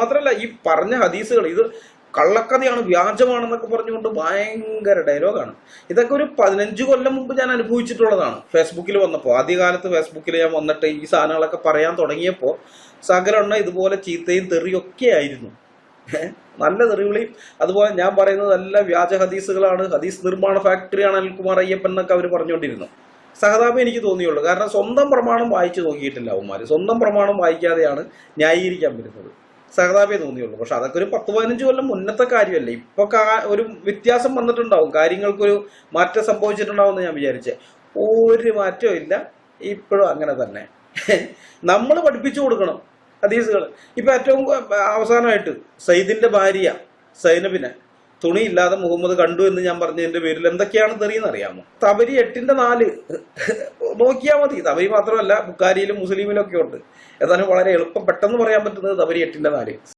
മാത്രമല്ല ഈ പറഞ്ഞ ഹദീസുകൾ ഇത് കള്ളക്കഥയാണ് വ്യാജമാണെന്നൊക്കെ പറഞ്ഞുകൊണ്ട് ഭയങ്കര ഡയലോഗാണ് ഇതൊക്കെ ഒരു പതിനഞ്ച് കൊല്ലം മുമ്പ് ഞാൻ അനുഭവിച്ചിട്ടുള്ളതാണ്. ഫേസ്ബുക്കിൽ വന്നപ്പോൾ ആദ്യകാലത്ത് ഫേസ്ബുക്കിൽ ഞാൻ വന്നിട്ട് ഈ സാധനങ്ങളൊക്കെ പറയാൻ തുടങ്ങിയപ്പോൾ സകലെണ്ണ ഇതുപോലെ ചീത്തയും തെറിയൊക്കെ ആയിരുന്നു? നല്ല തെറിവിളിയും. അതുപോലെ ഞാൻ പറയുന്നത് നല്ല വ്യാജ ഹദീസുകളാണ്. ഹദീസ് നിർമ്മാണ ഫാക്ടറിയാണ് അനിൽകുമാർ അയ്യപ്പൻ എന്നൊക്കെ അവർ പറഞ്ഞുകൊണ്ടിരുന്നു. സഹതാപം എനിക്ക് തോന്നിയുള്ളൂ. കാരണം സ്വന്തം പ്രമാണം വായിച്ചു നോക്കിയിട്ടില്ല അവന്മാർ സ്വന്തം പ്രമാണം വായിക്കാതെയാണ് ന്യായീകരിക്കാൻ വരുന്നത്. സഹതാപേ തോന്നിയുള്ളൂ. പക്ഷെ അതൊക്കെ ഒരു പത്ത് പതിനഞ്ച് കൊല്ലം മുന്നത്തെ കാര്യമല്ലേ. ഇപ്പൊ ഒരു വ്യത്യാസം വന്നിട്ടുണ്ടാവും. കാര്യങ്ങൾക്കൊരു മാറ്റം സംഭവിച്ചിട്ടുണ്ടാവും ഞാൻ വിചാരിച്ചേ. ഒരു മാറ്റവും ഇല്ല. ഇപ്പോഴും അങ്ങനെ തന്നെ. നമ്മൾ പഠിപ്പിച്ചു കൊടുക്കണം. ഹദീസുകൾ ഇപ്പൊ ഏറ്റവും അവസാനമായിട്ട് സയ്യിദിന്റെ ഭാര്യ സൈനബിനെ തുണിയില്ലാതെ മുഹമ്മദ് കണ്ടു എന്ന് ഞാൻ പറഞ്ഞതിന്റെ പേരിൽ എന്തൊക്കെയാണ് തെറിയെന്ന് അറിയാമോ തബരി എട്ടിന്റെ നാല്. നോക്കിയാൽ മതി. തബരി മാത്രമല്ല ബുക്കാരിയിലും മുസ്ലിമിലും ഒക്കെ ഉണ്ട്. എന്നാലും വളരെ എളുപ്പം പെട്ടെന്ന് പറയാൻ പറ്റുന്നത് തബരി എട്ടിന്റെ നാല്.